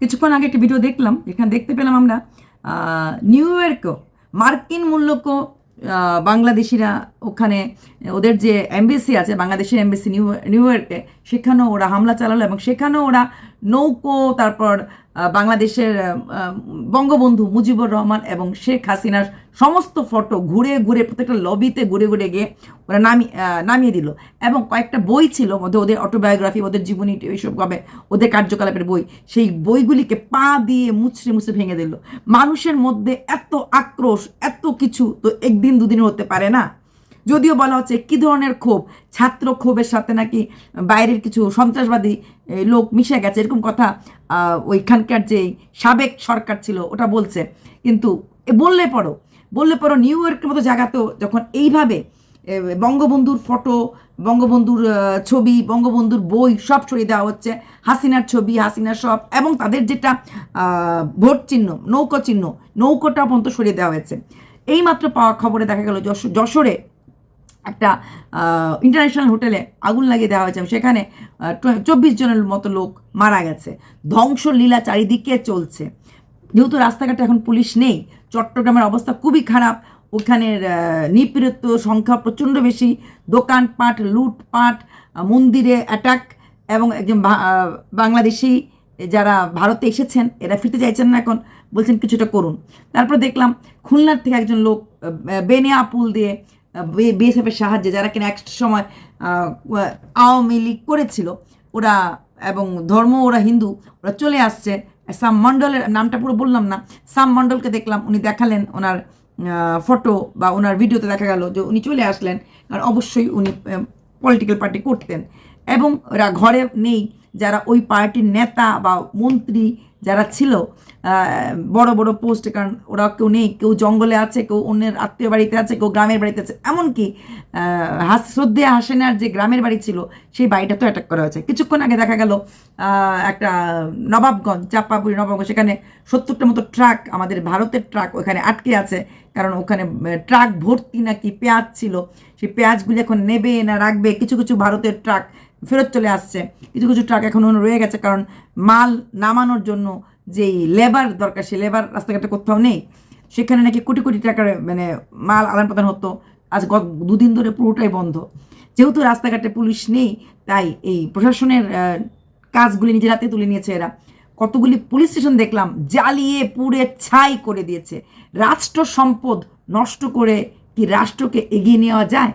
কিছুক্ষণ আগে একটি ভিডিও দেখলাম, যেখানে দেখতে পেলাম আমরা নিউ ইয়র্কও মার্কিন মূল্যক বাংলাদেশিরা ওখানে, ওদের যে এমবেসি আছে, বাংলাদেশের এমবেসি নিউ নিউ ইয়র্কে সেখানেও ওরা হামলা চালালো এবং সেখানেও ওরা নৌকো, তারপর বাংলাদেশের বঙ্গবন্ধু মুজিবুর রহমান এবং শেখ হাসিনার সমস্ত ফটো ঘুরে ঘুরে প্রত্যেকটা লবিতে ঘুরে ঘুরে গিয়ে ওরা নামি নামিয়ে দিল। এবং কয়েকটা বই ছিল মধ্যে ওদের অটোবায়োগ্রাফি ওদের জীবনী, এইসব ভাবে ওদের কার্যকলাপের বই, সেই বইগুলিকে পা দিয়ে মুচড়ে মুচড়ে ভেঙে দিল। মানুষের মধ্যে এত আক্রোশ, এত কিছু তো একদিন দুদিন হতে পারে না। যদিও বলা হচ্ছে, কী ধরনের ক্ষোভ? ছাত্র ক্ষোভের সাথে নাকি বাইরের কিছু সন্ত্রাসবাদী লোক মিশে গেছে, এরকম কথা ওইখানকার যে সাবেক সরকার ছিল, ওটা বলছে। কিন্তু বললে পরও বললে পরও নিউ ইয়র্কের মতো জায়গাতেও যখন এইভাবে বঙ্গবন্ধুর ফটো, বঙ্গবন্ধুর ছবি, বঙ্গবন্ধুর বই সব সরিয়ে দেওয়া হচ্ছে, হাসিনার ছবি হাসিনার সব, এবং তাদের যেটা ভোট চিহ্ন, নৌকো চিহ্ন নৌকোটা পর্যন্ত সরিয়ে দেওয়া হয়েছে। এইমাত্র পাওয়া খবরে দেখা গেল যশো- যশোরে একটা ইন্টারন্যাশনাল হোটেলে আগুন লাগিয়ে দেওয়া হয়েছে সেখানে চব্বিশ জনের মতো লোক মারা গেছে। ধ্বংসলীলা চারিদিকে চলছে। যেহেতু রাস্তাঘাটে এখন পুলিশ নেই চট্টগ্রামের অবস্থা খুবই খারাপ। ওখানের নিপীড়িত সংখ্যা প্রচণ্ড বেশি। দোকানপাট লুটপাট মন্দিরে অ্যাটাক এবং একজন বাংলাদেশি যারা ভারতে এসেছেন এরা ফিরতে চাইছেন না এখন বলছেন কিছুটা করুন। তারপর দেখলাম খুলনার থেকে একজন লোক আহ, বেনিয়া পুল দিয়ে বিএসএফের সাহায্যে যারা কিনা একটা সময় আওয়ামী লীগ করেছিল, ওরা এবং ধর্ম, ওরা হিন্দু, ওরা চলে আসছে। সাম মণ্ডলের নামটা পুরো বললাম না, সাম মণ্ডলকে দেখলাম, উনি দেখালেন ওনার ফটো বা ওনার ভিডিওতে দেখা গেল যে উনি চলে আসলেন, কারণ অবশ্যই উনি পলিটিক্যাল পার্টি করতেন। এবং ওরা ঘরে নেই, যারা ওই পার্টির নেতা বা মন্ত্রী যারা ছিল বড় বড় পোস্টে কারণ ওরা কেউ নেই, কেউ জঙ্গলে আছে, কেউ অন্যের আত্মীয় বাড়িতে আছে, কেউ গ্রামের বাড়িতে আছে। এমনকি হাস, শ্রদ্ধে হাসেনার যে গ্রামের বাড়ি ছিল, সেই বাড়িটা তো অ্যাটাক করা হয়েছে। কিছুক্ষণ আগে দেখা গেল একটা নবাবগঞ্জ, চাপাপুরি নবাবগঞ্জ, সেখানে সত্তরটা মতো ট্রাক আমাদের ভারতের ট্রাক ওখানে আটকে আছে। কারণ ওখানে ট্রাক ভর্তি নাকি পেঁয়াজ ছিল। সেই পেঁয়াজগুলি এখন নেবে না রাখবে, কিছু কিছু ভারতের ট্রাক ফেরত চলে আসছে। কিছু কিছু ট্রাক এখনও রয়ে গেছে, কারণ মাল নামানোর জন্য যেই লেবার দরকার, সেই লেবার রাস্তাঘাটে কোথাও নেই। সেখানে নাকি কোটি কোটি টাকার মানে মাল আদান প্রদান হতো। আজ গত দুদিন ধরে পুরোটাই বন্ধ। যেহেতু রাস্তাঘাটে পুলিশ নেই, তাই এই প্রশাসনের কাজগুলি নিজের হাতে তুলে নিয়েছে এরা। কতগুলি পুলিশ স্টেশন দেখলাম, জ্বালিয়ে পুড়ে ছাই করে দিয়েছে। রাষ্ট্র সম্পদ নষ্ট করে কি রাষ্ট্রকে এগিয়ে নেওয়া যায়?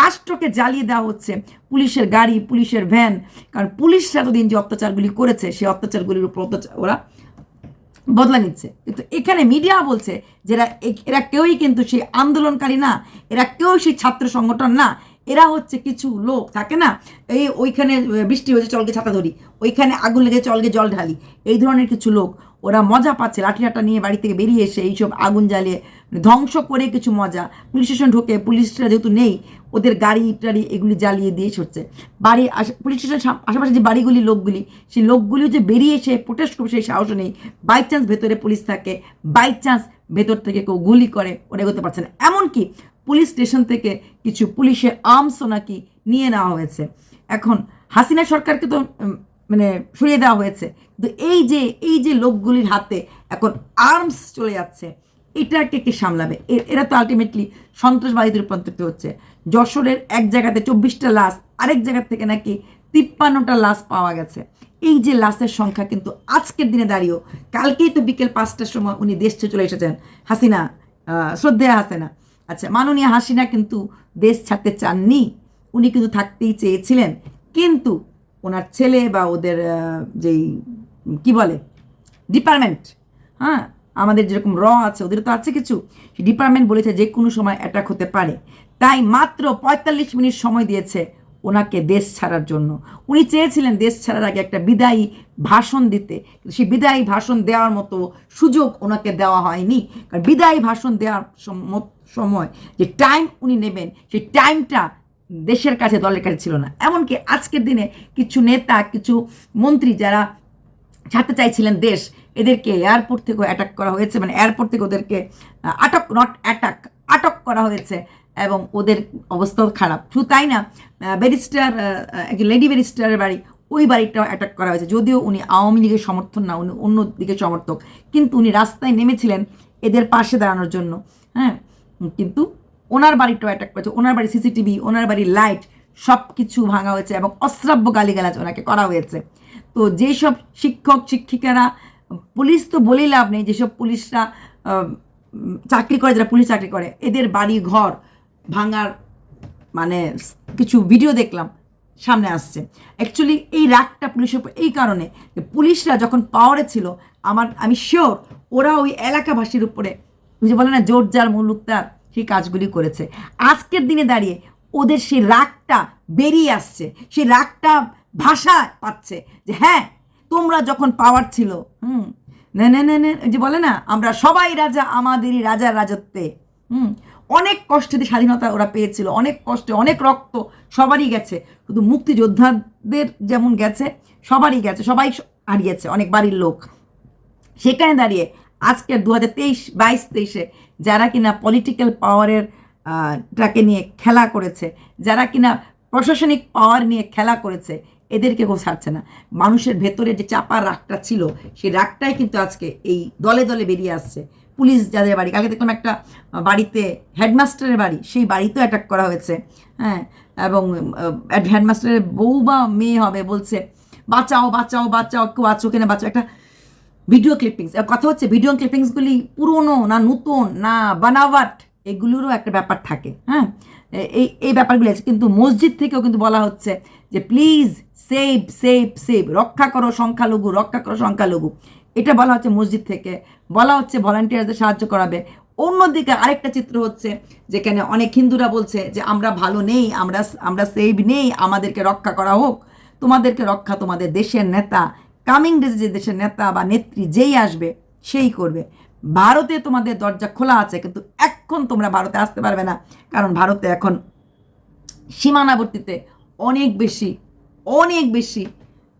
রাষ্ট্রকে জ্বালিয়ে দেওয়া হচ্ছে পুলিশের গাড়ি, পুলিশের ভ্যান। কারণ পুলিশরা এতদিন যে অত্যাচারগুলি করেছে, সেই অত্যাচারগুলির উপর অত্যাচার ওরা বদলা নিচ্ছে। কিন্তু এখানে মিডিয়া বলছে যে এরা কেউই কিন্তু সেই আন্দোলনকারী না, এরা কেউই সেই ছাত্র সংগঠন না, এরা হচ্ছে কিছু লোক, থাকে না? এই ওইখানে বৃষ্টি হয়েছে চলকে ছাতা ধরি। ওইখানে আগুন লেগে চলকে জল ঢালি। এই ধরনের কিছু লোক, ওরা মজা পাচ্ছে, লাঠিয়াটা নিয়ে বাড়ি থেকে বেরিয়ে এসে এইসব আগুন জ্বালিয়ে ধ্বংস করে কিছু মজা। পুলিশ স্টেশন ঢোকে, পুলিশরা যেহেতু নেই ওদের গাড়ি টাড়ি এগুলি জ্বালিয়ে দিয়ে ছড়ছে বাড়ি আশে- পুলিশ স্টেশন আশেপাশে যে বাড়িগুলি, লোকগুলি, সেই লোকগুলিও যে বেরিয়ে এসে প্রোটেস্ট করবে সেই সাহস নেই। বাই চান্স ভেতরে পুলিশ থাকে বাই চান্স ভেতর থেকে কেউ গুলি করে, ওরা এগোতে পারছে না। এমনকি পুলিশ স্টেশন থেকে কিছু পুলিশে আর্মসও নাকি নিয়ে নেওয়া হয়েছে। এখন হাসিনা সরকারকে তো মানে সরিয়ে দেওয়া হয়েছে। কিন্তু এই যে এই যে লোকগুলির হাতে এখন আর্মস চলে যাচ্ছে এটাকে কে সামলাবে? এরা তো আলটিমেটলি সন্ত্রাসবাদীতে রূপান্তরিত হচ্ছে। যশোরের এক জায়গাতে চব্বিশটা লাশ, আরেক জায়গা থেকে নাকি তিপ্পান্নটা লাশ পাওয়া গেছে। এই যে লাশের সংখ্যা কিন্তু আজকের দিনে দাঁড়িয়েও, কালকেই তো বিকেল পাঁচটার সময় উনি দেশ ছেড়ে চলে এসেছেন। হাসিনা শ্রদ্ধেয়া হাসিনা। আচ্ছা মাননীয় হাসিনা কিন্তু দেশ ছাড়তে চাননি। উনি কিন্তু থাকতেই চেয়েছিলেন। কিন্তু ওনার ছেলে বা ওদের যেই, কি বলে ডিপার্টমেন্ট হ্যাঁ আমাদের যেরকম র আছে ওদের তো আছে কিছু। ডিপার্টমেন্ট বলেছে যে কোনো সময় অ্যাটাক হতে পারে। তাই মাত্র পঁয়তাল্লিশ মিনিট সময় দিয়েছে ওনাকে দেশ ছাড়ার জন্য। উনি চেয়েছিলেন দেশ ছাড়ার আগে একটা বিদায়ী ভাষণ দিতে। কিন্তু সেই বিদায়ী ভাষণ দেওয়ার মতো সুযোগ ওনাকে দেওয়া হয়নি। কারণ বিদায়ী ভাষণ দেওয়ার সম- সময় যে টাইম উনি নেবেন, সেই টাইমটা দেশের কাছে, দলের কাছে ছিল না। এমনকি আজকের দিনে কিছু নেতা, কিছু মন্ত্রী যারা ছাড়তে চাইছিলেন দেশ এদেরকে এয়ারপোর্ট থেকেও অ্যাটাক করা হয়েছে মানে এয়ারপোর্ট থেকে ওদেরকে আটক নট অ্যাটাক আটক করা হয়েছে এবং ওদের অবস্থাও খারাপ। শুধু তাই না ব্যারিস্টার একজন লেডি ব্যারিস্টারের বাড়ি, ওই বাড়িটাও অ্যাটাক করা হয়েছে। যদিও উনি আওয়ামী লীগের সমর্থন না, উনি অন্য দিকের সমর্থক, কিন্তু উনি রাস্তায় নেমেছিলেন এদের পাশে দাঁড়ানোর জন্য। হ্যাঁ কিন্তু ওনার বাড়িটাও অ্যাটাক করেছে। ওনার বাড়ি সিসিটিভি ওনার বাড়ির লাইট সব কিছু ভাঙা হয়েছে এবং অশ্রাব্য গালিগালাজ ওনাকে করা হয়েছে। তো যেসব শিক্ষক, শিক্ষিকারা পুলিশ তো বলেই লাভ নেই যেসব পুলিশরা চাকরি করে, যারা পুলিশ চাকরি করে, এদের বাড়ি, ঘর ভাঙার মানে কিছু ভিডিও দেখলাম, সামনে আসছে। অ্যাকচুয়ালি এই রাগটা পুলিশের উপর, এই কারণে পুলিশরা যখন পাওয়ারে ছিল, আমার, আমি শিওর ওরা ওই এলাকাবাসীর উপরে যে বলে না, জোর যার মুলুক তার, সেই কাজগুলি করেছে। আজকের দিনে দাঁড়িয়ে ওদের সেই রাগটা বেরিয়ে আসছে, সেই রাগটা ভাষা পাচ্ছে যে হ্যাঁ তোমরা যখন পাওয়ার ছিল, হুম, না যে বলে না, আমরা সবাই রাজা, আমাদেরই রাজার রাজত্বে, হুম, অনেক কষ্টে স্বাধীনতা ওরা পেয়েছিল, অনেক কষ্টে, অনেক রক্ত সবারই গেছে, শুধু মুক্তিযোদ্ধাদের যেমন গেছে, সবারই গেছে, সবাই হারিয়েছে, অনেক বাড়ির লোক। সেখানে দাঁড়িয়ে আজকের দু হাজার তেইশ, বাইশ তেইশে যারা কিনা পলিটিক্যাল পাওয়ারের টাকে নিয়ে খেলা করেছে, যারা কিনা প্রশাসনিক পাওয়ার নিয়ে খেলা করেছে এদেরকে কেউ ছাড়ছে না। মানুষের ভেতরে যে চাপা রাগটা ছিল, সেই রাগটাই কিন্তু আজকে এই দলে দলে বেরিয়ে আসছে। পুলিশ যাদের বাড়ি, কালকে দেখলাম একটা বাড়িতে হেডমাস্টারের বাড়ি, সেই বাড়িতেও অ্যাটাক করা হয়েছে। হ্যাঁ এবং হেডমাস্টারের বউ বা মেয়ে হবে বলছে, বাঁচাও বাঁচাও বাঁচাও, কেউ আছো কিনা বাঁচাও। একটা ভিডিও ক্লিপিংস কথা হচ্ছে ভিডিও ক্লিপিংসগুলি পুরনো না নতুন না বানাওয়াট, এগুলোরও একটা ব্যাপার থাকে। হ্যাঁ এই এই ব্যাপারগুলি আছে। কিন্তু মসজিদ থেকেও কিন্তু বলা হচ্ছে যে প্লিজ সেভ সেভ সেভ। রক্ষা করো সংখ্যালঘু, রক্ষা করো সংখ্যালঘু। এটা বলা হচ্ছে মসজিদ থেকে। বলা হচ্ছে ভলান্টিয়ারদের সাহায্য করাবে। অন্যদিকে আরেকটা চিত্র হচ্ছে যেখানে অনেক হিন্দুরা বলছে যে, আমরা ভালো নেই, আমরা আমরা সেভ নেই, আমাদেরকে রক্ষা করা হোক। তোমাদেরকে রক্ষা তোমাদের দেশের নেতা। কামিং ডেজে যে দেশের নেতা বা নেত্রী যেই আসবে, সেই করবে। ভারতে তোমাদের দরজা খোলা আছে, কিন্তু এখন তোমরা ভারতে আসতে পারবে না। কারণ ভারতে এখন সীমানাবর্তীতে অনেক বেশি অনেক বেশি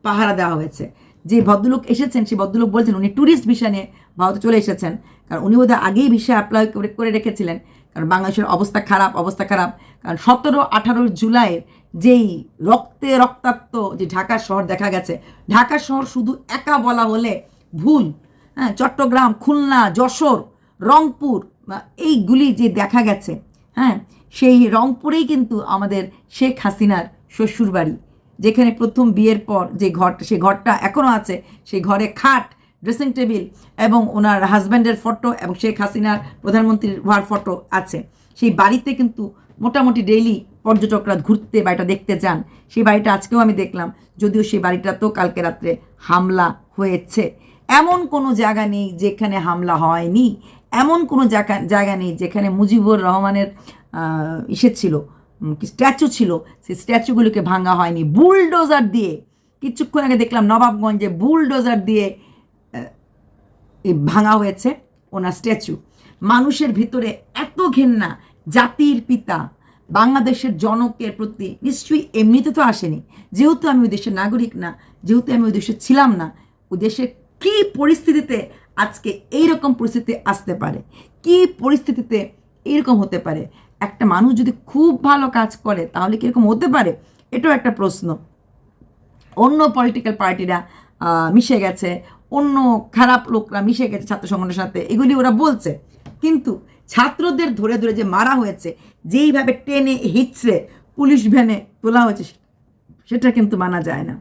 পাহারা দেওয়া হয়েছে। যে ভদ্রলোক এসেছেন, সেই ভদ্রলোক বলছেন, উনি ট্যুরিস্ট ভিসা নিয়ে ভারতে চলে এসেছেন। কারণ উনি বোধহয় আগেই ভিসা অ্যাপ্লাই করে রেখেছিলেন। কারণ বাংলাদেশের অবস্থা খারাপ অবস্থা খারাপ। কারণ সতেরো, আঠারো জুলাইয়ের যেই রক্তে রক্তাক্ত যে ঢাকা শহর দেখা গেছে, ঢাকা শহর শুধু একা বলা হলে ভুল। হ্যাঁ চট্টগ্রাম, খুলনা, যশোর, রংপুর এইগুলি যে দেখা গেছে হ্যাঁ সেই রংপুরেই কিন্তু আমাদের শেখ হাসিনার শ্বশুরবাড়ি। যেখানে প্রথম বিয়ের পর যে ঘরটা সে ঘরটা এখনও আছে, সেই ঘরে খাট ড্রেসিং টেবিল এবং ওনার হাজব্যান্ডের ফটো এবং শেখ হাসিনার প্রধানমন্ত্রীর হওয়ার ফটো আছে। সেই বাড়িতে কিন্তু মোটামুটি ডেইলি পর্যটকরা ঘুরতে বাড়িটা দেখতে যান। সেই বাড়িটা আজকেও আমি দেখলাম, যদিও সেই বাড়িটা তো কালকে রাত্রে হামলা হয়েছে। এমন কোনো জায়গা নেই যেখানে হামলা হয়নি। এমন কোনো জায়গা জায়গা নেই যেখানে মুজিবুর রহমানের ইসে ছিল। স্ট্যাচু ছিল, সেই স্ট্যাচুগুলোকে ভাঙা হয়নি। বুলডোজার দিয়ে, কিছুক্ষণ আগে দেখলাম নবাবগঞ্জে বুলডোজার দিয়ে ভাঙা হয়েছে ওনার স্ট্যাচু। মানুষের ভিতরে এত ঘেন্না জাতির পিতা, বাংলাদেশের জনকের প্রতি নিশ্চয়ই এমনিতে তো আসেনি। যেহেতু আমি ওই দেশের নাগরিক না, যেহেতু আমি ওই দেশে ছিলাম না, ওই দেশের কী পরিস্থিতিতে আজকে এইরকম পরিস্থিতি আসতে পারে? কী পরিস্থিতিতে এইরকম হতে পারে? একটা মানুষ যদি খুব ভালো কাজ করে, তাহলে কীরকম হতে পারে? এটাও একটা প্রশ্ন। অন্য পলিটিক্যাল পার্টিরা মিশে গেছে, অন্য খারাপ লোকরা মিশে গেছে ছাত্র সংগঠনের সাথে, এগুলি ওরা বলছে। কিন্তু ছাত্রদের ধরে ধরে যে মারা হয়েছে, যেইভাবে টেনে হিচড়ে পুলিশ ভ্যানে তোলা হয়েছে সেটা কিন্তু মানা যায় না।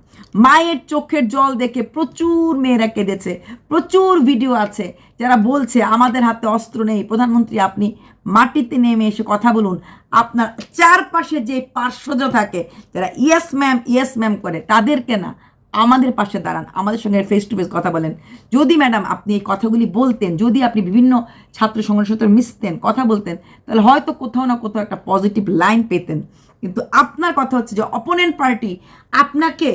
মায়ের চোখের জল দেখে প্রচুর মেয়েরা কেঁদেছে, প্রচুর ভিডিও আছে যারা বলছে, আমাদের হাতে অস্ত্র নেই। প্রধানমন্ত্রী, আপনি মাটিতে নেমে এসে কথা বলুন। আপনার চারপাশে যে পার্শ্বজ থাকে, যারা ইয়েস ম্যাম ইয়েস ম্যাম করে, তাদেরকে না, আমাদের পাশে দাঁড়ান। আমাদের সঙ্গে ফেস টু ফেস কথা বলেন। যদি ম্যাডাম আপনি এই কথাগুলি বলতেন, যদি আপনি বিভিন্ন ছাত্র সংগঠনের সাথে মিশতেন, কথা বলতেন, তাহলে হয়তো কোথাও না কোথাও একটা পজিটিভ লাইন পেতেন। কিন্তু আপনার কথা হচ্ছে যে অপোনেন্ট পার্টি আপনাকে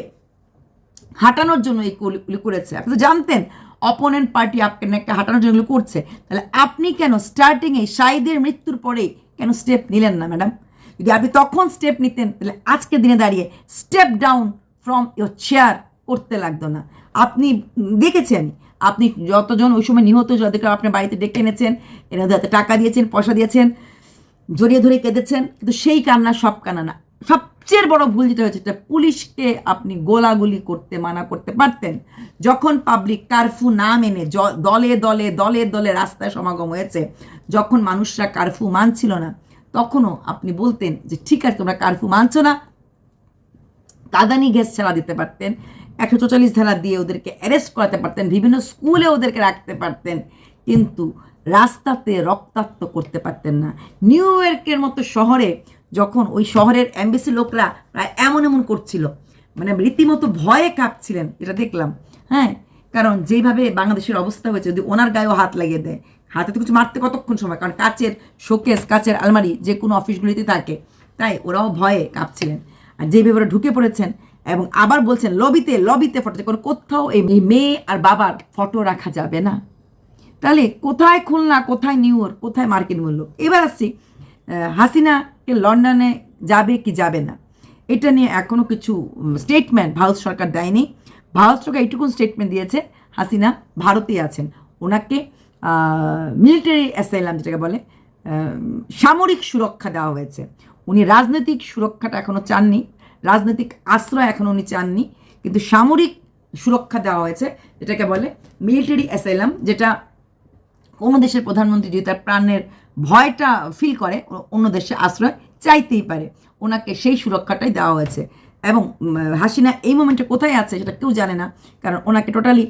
হাঁটানোর জন্য এই গুলি করেছে। আপনি তো জানতেন অপোনেন্ট পার্টি আপনাকে হাঁটানোর জন্য করছে। তাহলে আপনি কেন স্টার্টিংয়ে শাহিদের মৃত্যুর পরেই কেন স্টেপ নিলেন না ম্যাডাম যদি আপনি তখন স্টেপ নিতেন তাহলে আজকের দিনে দাঁড়িয়ে step down from your chair করতে লাগতো না। আপনি উম, দেখেছেন আপনি যতজন ওই সময় নিহত যাদেরকে আপনার বাড়িতে ডেকে এনেছেন এনাদের টাকা দিয়েছেন পয়সা দিয়েছেন জড়িয়ে ধরে কেঁদেছেন, কিন্তু সেই কান্না সব কান্না না। সবচেয়ে বড় ভুল যেটা হয়েছে পুলিশকে আপনি গোলাগুলি করতে, মানা করতে পারতেন, যখন পাবলিক কারফিউ না মেনে দলে দলে দলে দলে রাস্তায় সমাগম হয়েছে, যখন মানুষরা কারফিউ মানছিল না, তখনও আপনি বলতেন যে, ঠিক আছে, তোমরা কারফিউ মানছো না। কাদানি গ্যাস ছাড়া দিতে পারতেন, একশো চল্লিশ ধারা দিয়ে ওদেরকে অ্যারেস্ট করাতে পারতেন, বিভিন্ন স্কুলে ওদেরকে রাখতে পারতেন, কিন্তু রাস্তাতে রক্তাক্ত করতে পারতেন না। নিউ ইয়র্কের মতো শহরে যখন ওই শহরের এমবিসি লোকরা প্রায় এমন এমন করছিল মানে রীতিমতো ভয়ে কাঁপছিলেন, এটা দেখলাম। হ্যাঁ কারণ যেভাবে বাংলাদেশের অবস্থা হয়েছে, যদি ওনার গায়েও হাত লাগিয়ে দেয়, হাতে তো কিছু মারতে কতক্ষণ সময়? কারণ কাচের শোকেস, কাচের আলমারি যে কোনো অফিসগুলিতে থাকে, তাই ওরাও ভয়ে কাঁপছিলেন। আর যেভাবে ওরা ঢুকে পড়েছেন এবং আবার বলছেন, লবিতে লবিতে ফটো কোনো কোথাও এই মেয়ে আর বাবার ফটো রাখা যাবে না। তাহলে কোথায় খুলনা, কোথায় নিউ ইয়র্ক, কোথায় মার্কিন মূল্য? এবার আসছি হাসিনাকে লন্ডনে যাবে কি যাবে না? এটা নিয়ে এখনও কিছু স্টেটমেন্ট ভারত সরকার দেয়নি। ভারত সরকার এইটুকুন স্টেটমেন্ট দিয়েছে, হাসিনা ভারতেই আছেন। ওনাকে মিলিটারি অ্যাসাইলাম যেটাকে বলে সামরিক সুরক্ষা দেওয়া হয়েছে। উনি রাজনৈতিক সুরক্ষাটা এখনও চাননি, রাজনৈতিক আশ্রয় এখনও উনি চাননি, কিন্তু সামরিক সুরক্ষা দেওয়া হয়েছে, যেটাকে বলে মিলিটারি অ্যাসাইলাম যেটা কোনো দেশের প্রধানমন্ত্রী যদি তার প্রাণের ভয়টা ফিল করে অন্য দেশে আশ্রয় চাইতেই পারে। ওনাকে সেই সুরক্ষাটাই দেওয়া হয়েছে। এবং হাসিনা এই মোমেন্টে কোথায় আছে সেটা কেউ জানে না। কারণ ওনাকে টোটালি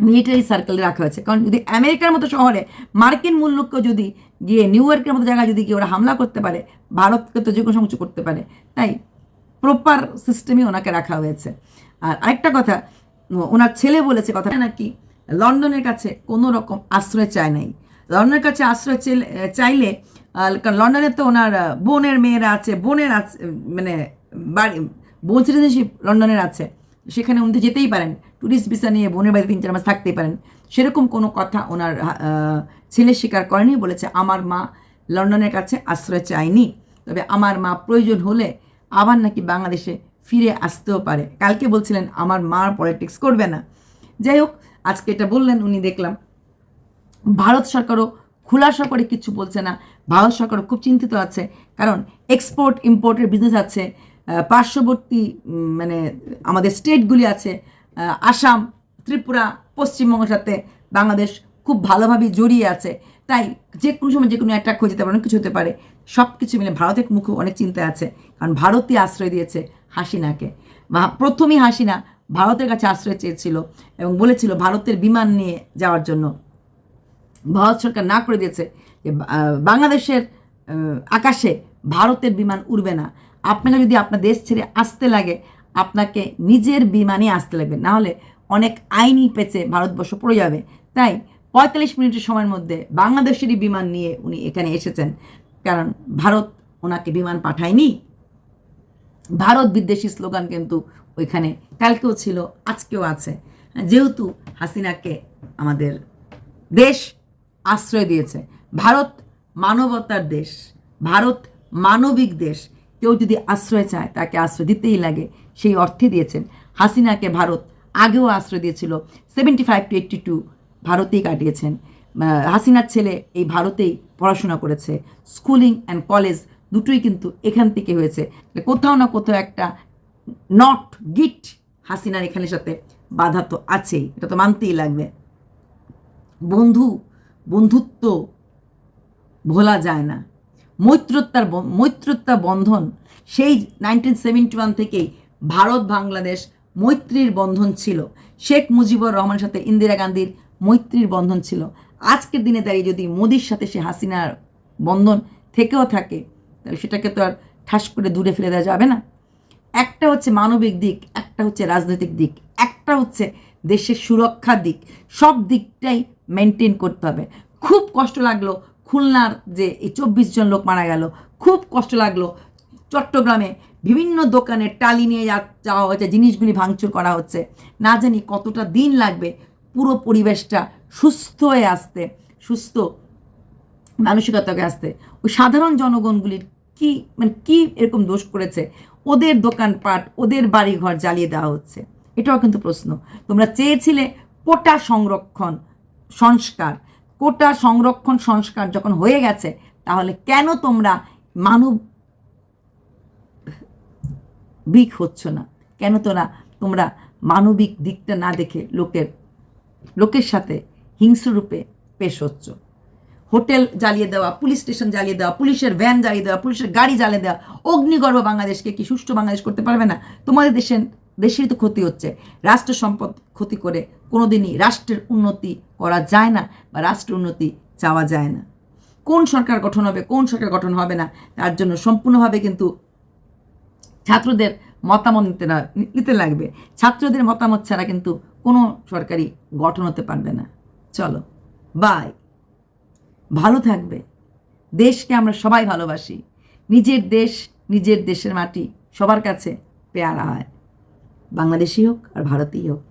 মিলিটারি সার্কেলে রাখা হয়েছে। কারণ যদি আমেরিকার মতো শহরে মার্কিন মূল্যকেও যদি গিয়ে নিউ ইয়র্কের মতো জায়গায় যদি গিয়ে ওরা হামলা করতে পারে, ভারতকে তো যে কোনো কিছু করতে পারে। তাই প্রপার সিস্টেমে ওনাকে রাখা হয়েছে। আর আরেকটা কথা ওনার ছেলে বলেছে কথা নাকি লন্ডনের কাছে কোনো রকম আশ্রয় চায় নাই। লন্ডনের কাছে আশ্রয় চাইলে কারণ লন্ডনে তো ওনার বোনের মেয়েরা আছে, বোনের আছে মানে বাড়ি, বোন সিটিজেনশিপ লন্ডনের আছে, সেখানে উনি যেতেই পারেন ট্যুরিস্ট ভিসা নিয়ে বোনের বাড়িতে তিন চার মাস থাকতেই পারেন। সেরকম কোনো কথা ওনার ছেলে স্বীকার করেনি, বলেছে আমার মা লন্ডনের কাছে আশ্রয় চায়নি। তবে আমার মা প্রয়োজন হলে আবার নাকি বাংলাদেশে ফিরে আসতেও পারে। কালকে বলছিলেন, আমার মা পলিটিক্স করবে না। যাই হোক আজকে এটা বললেন, উনি দেখলাম। ভারত সরকারও খোলাসা করে কিছু বলছে না। ভারত সরকারও খুব চিন্তিত আছে। কারণ এক্সপোর্ট ইম্পোর্টের বিজনেস আছে। পার্শ্ববর্তী মানে আমাদের স্টেটগুলি আছে। আসাম, ত্রিপুরা পশ্চিমবঙ্গের সাথে বাংলাদেশ খুব ভালোভাবে জড়িয়ে আছে। তাই যে কোনো সময় যে কোনো অ্যাটাক হয়ে যেতে পারে অনেক কিছু হতে পারে। সব কিছু মিলে ভারতের মুখে অনেক চিন্তা আছে। কারণ ভারতই আশ্রয় দিয়েছে হাসিনাকে। প্রথমেই হাসিনা ভারতের কাছে আশ্রয় চেয়েছিল এবং বলেছিল ভারতের বিমান নিয়ে যাওয়ার জন্য। ভারত সরকার না করে দিয়েছে যে বাংলাদেশের আকাশে ভারতের বিমান উড়বে না। আপনাকে যদি আপনার দেশ ছেড়ে আসতে লাগে, আপনাকে নিজের বিমানে আসতে লাগবে। না হলে অনেক আইনি পেচে ভারতবর্ষ পড়ে যাবে। তাই পঁয়তাল্লিশ মিনিটের সময়ের মধ্যে বাংলাদেশেরই বিমান নিয়ে উনি এখানে এসেছেন। কারণ ভারত ওনাকে বিমান পাঠায়নি। ভারত বিদ্বেষী স্লোগান কিন্তু ওইখানে। কালকেও ছিল, আজকেও আছে। যেহেতু হাসিনাকে আমাদের দেশ আশ্রয় দিয়েছে, ভারত মানবতার দেশ, ভারত মানবিক দেশ, কেউ যদি আশ্রয় চায়, তাকে আশ্রয় দিতেই লাগে, সেই অর্থে দিয়েছেন। হাসিনাকে ভারত আগেও আশ্রয় দিয়েছিল seventy five to eighty two ভারতেই কাটিয়েছেন। হাসিনার ছেলে এই ভারতেই পড়াশোনা করেছে। স্কুলিং অ্যান্ড কলেজ দুটোই কিন্তু এখান থেকে হয়েছে। কোথাও না কোথাও একটা নট গিট হাসিনার এখানের সাথে বাধা তো আছেই, এটা তো মানতেই লাগবে। বন্ধু, বন্ধুত্ব ভোলা যায় না। মৈত্রতার ব- মৈত্রতা বন্ধন, সেই নাইনটিন সেভেন্টি ওয়ান থেকেই ভারত, বাংলাদেশ মৈত্রীর বন্ধন ছিল। শেখ মুজিবুর রহমানের সাথে ইন্দিরা গান্ধীর মৈত্রীর বন্ধন ছিল। আজকের দিনে দাঁড়িয়ে যদি মোদির সাথে সে হাসিনার বন্ধন থেকেও থাকে, তাহলে সেটাকে তো আর ঠাস করে দূরে ফেলে দেওয়া যাবে না। একটা হচ্ছে মানবিক দিক, একটা হচ্ছে রাজনৈতিক দিক, একটা হচ্ছে দেশের সুরক্ষার দিক। সব দিকটাই মেনটেন করতে হবে। খুব কষ্ট লাগল খুলনার যে এই চব্বিশ জন লোক মারা গেল। খুব কষ্ট লাগল চট্টগ্রামে বিভিন্ন দোকানে টালি নিয়ে যা- যাওয়া হচ্ছে জিনিসগুলি ভাঙচুর করা হচ্ছে। না জানি কতটা দিন লাগবে পুরো পরিবেশটা সুস্থ হয়ে আসতে, সুস্থ মানসিকতাকে আসতে। ওই সাধারণ জনগণগুলির কি মানে কি এরকম দোষ করেছে? ওদের দোকানপাট, ওদের বাড়িঘর জ্বালিয়ে দেওয়া হচ্ছে। এটাও কিন্তু প্রশ্ন। তোমরা চেয়েছিলে কোটা সংরক্ষণ সংস্কার। কোটা সংরক্ষণ সংস্কার যখন হয়ে গেছে, তাহলে কেন তোমরা মানব উইক হচ্ছ না? কেন তোরা, তোমরা মানবিক দিকটা না দেখে লোকের লোকের সাথে হিংস্র রূপে পেশ হচ্ছ? হোটেল জ্বালিয়ে দেওয়া, পুলিশ স্টেশন জ্বালিয়ে দেওয়া, পুলিশের ভ্যান জ্বালিয়ে দেওয়া, পুলিশের গাড়ি জ্বালিয়ে দেওয়া, অগ্নিগর্ভ বাংলাদেশকে কি সুষ্ঠু বাংলাদেশ করতে পারবে না? তোমাদের দেশের দেশেরই তো ক্ষতি হচ্ছে। রাষ্ট্র সম্পদ ক্ষতি করে কোনোদিনই রাষ্ট্রের উন্নতি করা যায় না বা রাষ্ট্র উন্নতি চাওয়া যায় না। কোন সরকার গঠন হবে, কোন সরকার গঠন হবে না, তার জন্য সম্পূর্ণভাবে কিন্তু ছাত্রদের মতামত নিতে নিতে লাগবে। ছাত্রদের মতামত ছাড়া কিন্তু কোনো সরকারি গঠন হতে পারবে না। চলো বাই ভালো থাকবে। দেশকে আমরা সবাই ভালোবাসি। নিজের দেশ, নিজের দেশের মাটি সবার কাছে পেয়ারা হয়। বাংলাদেশি হোক আর ভারতীয় হোক।